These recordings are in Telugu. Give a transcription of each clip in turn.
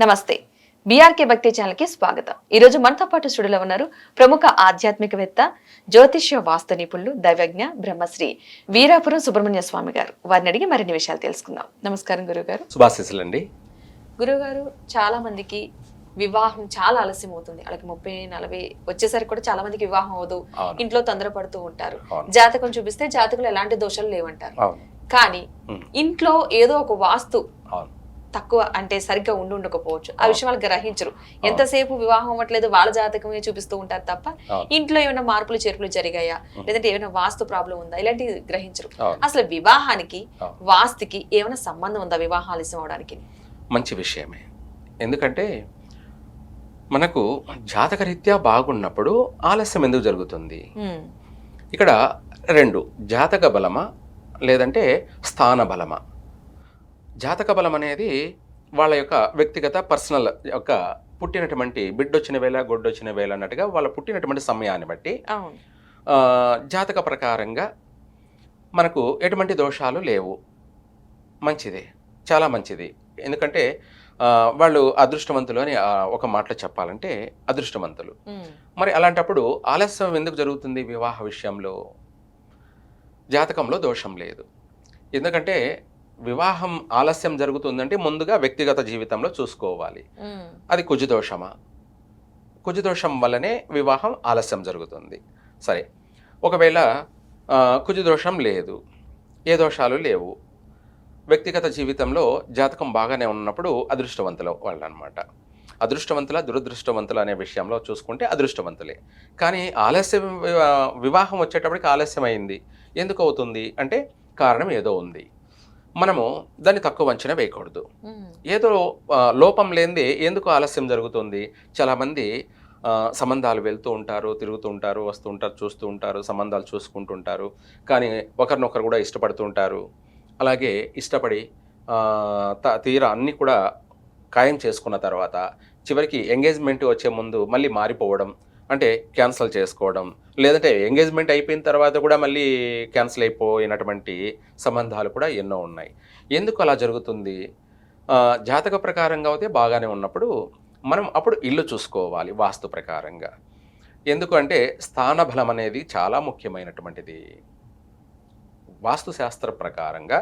నమస్తే. బీఆర్కే భక్తి ఛానల్కి స్వాగతం. ఈ రోజు మనతో పాటు స్టూడియోలో ఉన్నారు ప్రముఖ ఆధ్యాత్మికవేత్త జ్యోతిష్య వాస్తు నిపుణులు దైవజ్ఞ బ్రహ్మశ్రీ వీరాపురం సుబ్రహ్మణ్య స్వామి గారు. వారిని అడిగి మరిన్ని విషయాలు తెలుసుకుందాం. నమస్కారం గురుగారు. శుభాశీస్సులండి. గురుగారు చాలా మందికి వివాహం చాలా ఆలస్యం అవుతుంది. వాళ్ళకి ముప్పై నలభై వచ్చేసరికి కూడా చాలా మందికి వివాహం అవదు. ఇంట్లో తొందరపడుతూ ఉంటారు. జాతకం చూపిస్తే జాతకులు ఎలాంటి దోషాలు లేవంటారు. కానీ. ఇంట్లో ఏదో ఒక వాస్తు తక్కువ అంటే సరిగ్గా ఉండి ఉండకపోవచ్చు. ఆ విషయం వాళ్ళు గ్రహించరు. ఎంతసేపు వివాహం అవ్వట్లేదు వాళ్ళ జాతకమే చూపిస్తూ ఉంటారు తప్ప. ఇంట్లో ఏమైనా మార్పులు చేర్పులు జరిగాయా? లేదంటే ఏమైనా వాస్తు ప్రాబ్లం ఉందా? ఇలాంటివి గ్రహించరు. అసలు వివాహానికి. వాస్తుకి ఏమైనా సంబంధం ఉందా వివాహం ఆలస్యం అవడానికి? మంచి విషయమే. ఎందుకంటే మనకు జాతకరీత్యా బాగున్నప్పుడు ఆలస్యం ఎందుకు జరుగుతుంది? ఇక్కడ రెండు జాతక బలమా లేదంటే స్థాన బలమా? జాతక బలం అనేది వాళ్ళ యొక్క వ్యక్తిగత పర్సనల్ యొక్క పుట్టినటువంటి బిడ్డొచ్చిన వేళ గొడ్డొచ్చిన వేళ అన్నట్టుగా వాళ్ళ పుట్టినటువంటి సమయాన్ని బట్టి జాతక ప్రకారంగా మనకు ఎటువంటి దోషాలు లేవు. మంచిది. చాలా మంచిది. ఎందుకంటే వాళ్ళు అదృష్టవంతులు అని ఒక మాటలో చెప్పాలంటే అదృష్టవంతులు. మరి అలాంటప్పుడు ఆలస్యం ఎందుకు జరుగుతుంది వివాహ విషయంలో? జాతకంలో దోషం లేదు. ఎందుకంటే వివాహం ఆలస్యం జరుగుతుందంటే ముందుగా వ్యక్తిగత జీవితంలో చూసుకోవాలి. అది కుజదోషమా? కుజదోషం వల్లనే వివాహం ఆలస్యం జరుగుతుంది. సరే ఒకవేళ కుజదోషం లేదు ఏ దోషాలు లేవు వ్యక్తిగత జీవితంలో జాతకం బాగానే ఉన్నప్పుడు అదృష్టవంతులు వాళ్ళు అనమాట అదృష్టవంతుల దురదృష్టవంతులు అనే విషయంలో చూసుకుంటే అదృష్టవంతులే. కానీ ఆలస్యం వివా- వివాహం వచ్చేటప్పటికి ఆలస్యం అయింది ఎందుకు అవుతుంది? అంటే కారణం ఏదో ఉంది. మనము దాన్ని తక్కువ అంచనా వేయకూడదు. ఏదో లోపం లేనిదే ఎందుకు ఆలస్యం జరుగుతుంది? చాలామంది సంబంధాలు వెళ్తూ ఉంటారు తిరుగుతూ ఉంటారు వస్తూ ఉంటారు చూస్తూ ఉంటారు సంబంధాలు చూసుకుంటుంటారు కానీ ఒకరినొకరు కూడా ఇష్టపడుతూ ఉంటారు. అలాగే ఇష్టపడి తీరా అన్నీ కూడా ఖాయం చేసుకున్న తర్వాత చివరికి ఎంగేజ్మెంట్ వచ్చే ముందు మళ్ళీ మారిపోవడం అంటే క్యాన్సిల్ చేసుకోవడం లేదంటే ఎంగేజ్మెంట్ అయిపోయిన తర్వాత కూడా మళ్ళీ క్యాన్సిల్ అయిపోయినటువంటి సంబంధాలు కూడా ఎన్నో ఉన్నాయి. ఎందుకు అలా జరుగుతుంది? జాతక ప్రకారంగా అయితే బాగానే ఉన్నప్పుడు మనం అప్పుడు ఇల్లు చూసుకోవాలి వాస్తు ప్రకారంగా. ఎందుకంటే స్థాన బలం అనేది చాలా ముఖ్యమైనటువంటిది. వాస్తుశాస్త్ర ప్రకారంగా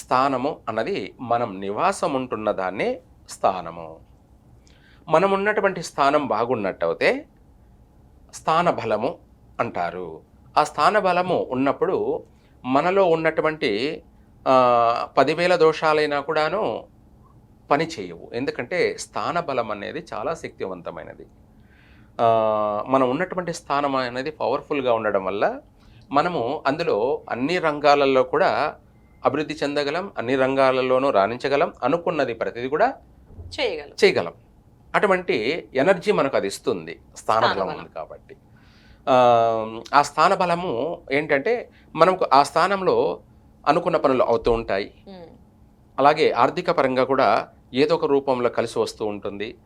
స్థానము అన్నది మనం నివాసం ఉంటున్న దాన్నే స్థానము. మనం ఉన్నటువంటి స్థానం బాగున్నట్టయితే స్థాన బలము అంటారు. ఆ స్థాన బలము ఉన్నప్పుడు మనలో ఉన్నటువంటి పదివేల దోషాలైనా కూడాను పని చేయవు. ఎందుకంటే స్థాన బలం అనేది చాలా శక్తివంతమైనది. మనం ఉన్నటువంటి స్థానం అనేది పవర్ఫుల్గా ఉండడం వల్ల మనము అందులో అన్ని రంగాలలో కూడా అభివృద్ధి చెందగలం అన్ని రంగాలలోనూ రాణించగలం అనుకున్నది ప్రతిదీ కూడా చేయగలరు చేయగలం. అటువంటి ఎనర్జీ మనకు అది ఇస్తుంది స్థానబలం. ఉంది కాబట్టి. ఆ, ఆ స్థాన బలము ఏంటంటే మనకు ఆ స్థానంలో అనుకున్న పనులు అవుతూ ఉంటాయి. అలాగే ఆర్థిక పరంగా కూడా ఏదో ఒక రూపంలో కలిసి వస్తూ ఉంటుంది.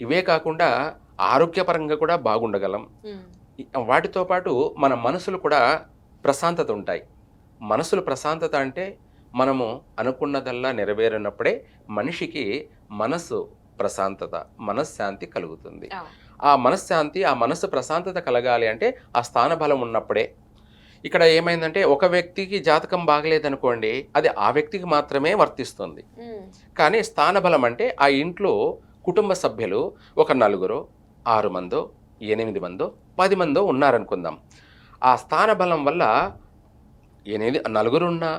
ఇవే కాకుండా ఆరోగ్యపరంగా కూడా బాగుండగలం. వాటితో పాటు మన మనసులు కూడా ప్రశాంతత ఉంటాయి. మనసులు ప్రశాంతత అంటే మనము అనుకున్నదల్లా నెరవేరినప్పుడే మనిషికి మనసు ప్రశాంతత మనశ్శాంతి కలుగుతుంది. ఆ మనశ్శాంతి ఆ మనసు ప్రశాంతత కలగాలి అంటే ఆ స్థాన బలం ఉన్నప్పుడే. ఇక్కడ ఏమైందంటే ఒక వ్యక్తికి జాతకం బాగలేదనుకోండి అది ఆ వ్యక్తికి మాత్రమే వర్తిస్తుంది. కానీ స్థానబలం అంటే ఆ ఇంట్లో కుటుంబ సభ్యులు ఒక నలుగురు ఆరు మందో ఎనిమిది మందో పది మందో ఉన్నారనుకుందాం. ఆ స్థానబలం వల్ల ఎనిమిది నలుగురు ఉన్నా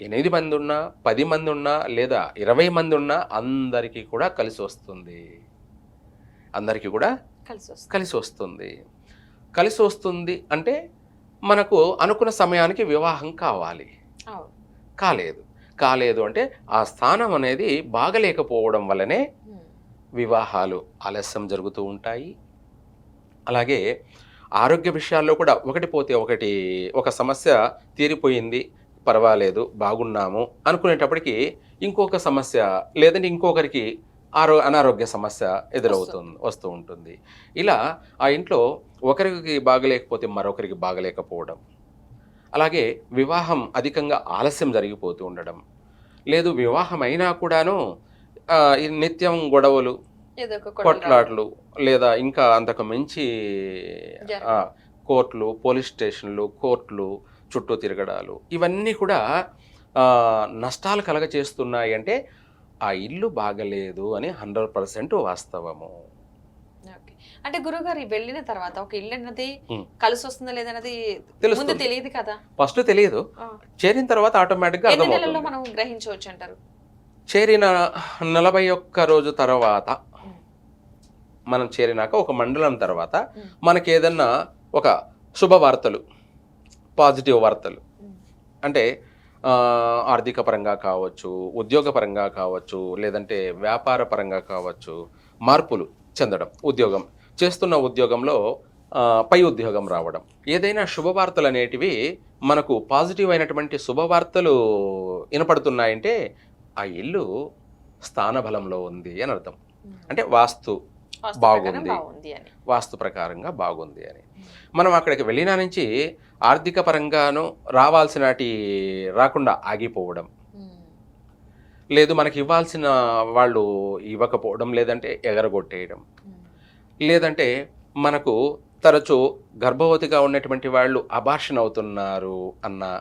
ఎనిమిది మంది ఉన్నా పది మంది ఉన్నా లేదా ఇరవై మంది ఉన్నా అందరికీ కూడా కలిసి వస్తుంది. అందరికీ కూడా కలిసి కలిసి వస్తుంది. కలిసి వస్తుంది అంటే మనకు అనుకున్న సమయానికి వివాహం కావాలి. కాలేదు. కాలేదు అంటే ఆ స్థానం అనేది బాగలేకపోవడం వల్లనే వివాహాలు ఆలస్యం జరుగుతూ ఉంటాయి. అలాగే ఆరోగ్య విషయాల్లో కూడా ఒకటి పోతే ఒకటి ఒక సమస్య తీరిపోయింది. పర్వాలేదు బాగున్నాము అనుకునేటప్పటికి ఇంకొక సమస్య లేదంటే ఇంకొకరికి ఆరో అనారోగ్య సమస్య ఎదురవుతుంది వస్తూ ఉంటుంది ఇలా ఆ ఇంట్లో ఒకరికి బాగలేకపోతే మరొకరికి బాగలేకపోవడం అలాగే వివాహం అధికంగా ఆలస్యం జరిగిపోతూ ఉండడం లేదు వివాహం అయినా కూడాను నిత్యం గొడవలు. కొట్లాట్లు లేదా ఇంకా అంతకు మించి కోర్టులు పోలీస్ స్టేషన్లు కోర్టులు చుట్టూ తిరగడాలు ఇవన్నీ కూడా నష్టాలు కలగచేస్తున్నాయి అంటే ఆ ఇల్లు బాగలేదు అని హండ్రెడ్ పర్సెంట్ వాస్తవము ఓకే. అంటే గురుగారు వెళ్ళిన తర్వాత ఒక ఇల్లు అన్నది. కలిసి వస్తుందా లేదన్నది ముందు తెలుస్తుంది తెలియదు కదా ఫస్ట్ తెలియదు. చేరిన తర్వాత నెలల్లో అర్థమవుతుంది మనం గ్రహించవచ్చు అంటారు చేరిన నలభై ఒక్క రోజు తర్వాత. మనం చేరినాక ఒక మండలం తర్వాత. మనకి ఏదన్నా ఒక శుభవార్తలు పాజిటివ్ వార్తలు. అంటే ఆర్థిక పరంగా కావచ్చు ఉద్యోగ పరంగా కావచ్చు లేదంటే వ్యాపార పరంగా కావచ్చు మార్పులు చెందడం ఉద్యోగం చేస్తున్న ఉద్యోగంలో పై ఉద్యోగం రావడం ఏదైనా శుభవార్తలు అనేటివి మనకు పాజిటివ్ అయినటువంటి శుభవార్తలు వినపడుతున్నాయంటే ఆ ఇల్లు స్థానబలంలో ఉంది అని అర్థం. అంటే వాస్తు బాగుంది. వాస్తు ప్రకారంగా బాగుంది అని మనం అక్కడికి వెళ్ళిన నుంచి ఆర్థిక పరంగాను రావాల్సినటి రాకుండా ఆగిపోవడం. ఉమ్. లేదు మనకి ఇవ్వాల్సిన వాళ్ళు ఇవ్వకపోవడం లేదంటే ఎగరగొట్టేయడం. ఉమ్. లేదంటే మనకు తరచూ గర్భవతిగా ఉన్నటువంటి వాళ్ళు అబార్షన్ అవుతున్నారు అన్న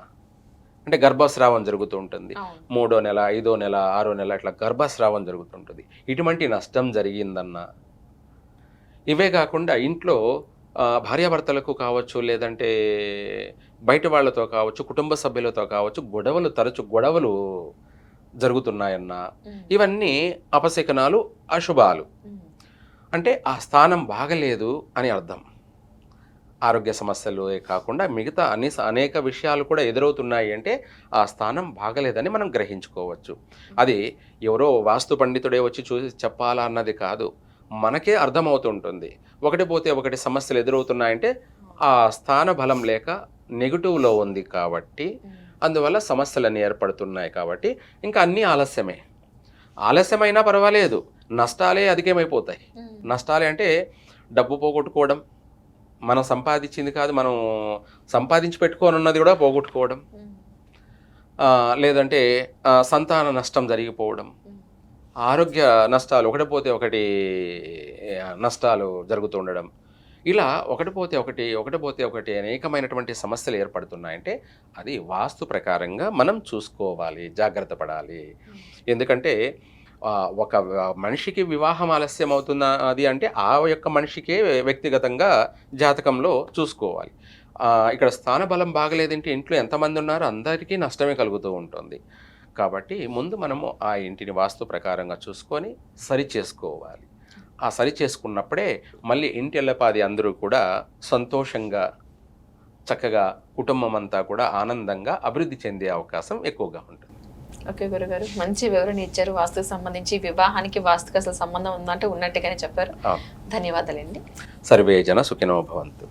అంటే గర్భస్రావం జరుగుతూ ఉంటుంది. మూడో నెల ఐదో నెల ఆరో నెల ఇట్లా గర్భస్రావం జరుగుతుంటుంది. ఇటువంటి నష్టం జరిగిందన్న. ఇవే కాకుండా ఇంట్లో భార్యాభర్తలకు కావచ్చు లేదంటే బయట వాళ్ళతో కావచ్చు కుటుంబ సభ్యులతో కావచ్చు గొడవలు తరచు గొడవలు జరుగుతున్నాయన్న. ఇవన్నీ అపశకనాలు అశుభాలు. అంటే ఆ స్థానం బాగలేదు అని అర్థం. ఆరోగ్య సమస్యలు కాకుండా మిగతా అన్ని అనేక విషయాలు కూడా ఎదురవుతున్నాయి అంటే ఆ స్థానం బాగలేదని మనం గ్రహించుకోవచ్చు. అది ఎవరో వాస్తు పండితుడే వచ్చి చూసి చెప్పాలా అన్నది కాదు. మనకే అర్థమవుతుంటుంది ఒకటి పోతే ఒకటి సమస్యలు ఎదురవుతున్నాయంటే ఆ స్థాన బలం లేక నెగిటివ్లో ఉంది కాబట్టి. అందువల్ల సమస్యలన్నీ ఏర్పడుతున్నాయి కాబట్టి ఇంకా అన్నీ ఆలస్యమే ఆలస్యమైనా పర్వాలేదు నష్టాలే అధికమైపోతాయి. నష్టాలే అంటే డబ్బు పోగొట్టుకోవడం మనం సంపాదించింది కాదు మనం సంపాదించి పెట్టుకొని ఉన్నది కూడా పోగొట్టుకోవడం లేదంటే సంతాన నష్టం జరిగిపోవడం. ఆరోగ్య నష్టాలు ఒకటి పోతే ఒకటి నష్టాలు జరుగుతూ ఉండడం. ఇలా ఒకటి పోతే ఒకటి ఒకటి పోతే ఒకటి అనేకమైనటువంటి సమస్యలు ఏర్పడుతున్నాయంటే అది వాస్తు ప్రకారంగా మనం చూసుకోవాలి జాగ్రత్త పడాలి. ఎందుకంటే ఒక మనిషికి వివాహం ఆలస్యం అవుతున్న అది అంటే ఆ యొక్క మనిషికే వ్యక్తిగతంగా జాతకంలో చూసుకోవాలి. ఇక్కడ స్థాన బలం బాగలేదంటే ఇంట్లో ఎంతమంది ఉన్నారో అందరికీ నష్టమే కలుగుతూ ఉంటుంది. కాబట్టి ముందు మనము ఆ ఇంటిని వాస్తు ప్రకారంగా చూసుకొని సరి చేసుకోవాలి. ఆ సరి చేసుకున్నప్పుడే మళ్ళీ ఇంటి ఎల్లపాది అందరూ కూడా సంతోషంగా చక్కగా కుటుంబం అంతా కూడా ఆనందంగా అభివృద్ధి చెందే అవకాశం ఎక్కువగా ఉంటుంది. ఓకే గురుగారు మంచి వివరణ ఇచ్చారు. వాస్తుకు సంబంధించి వివాహానికి వాస్తుకు అసలు సంబంధం ఉందంటే ఉన్నట్టుగానే చెప్పారు. ధన్యవాదాలండి. సర్వే జన సుఖినో భవంతు.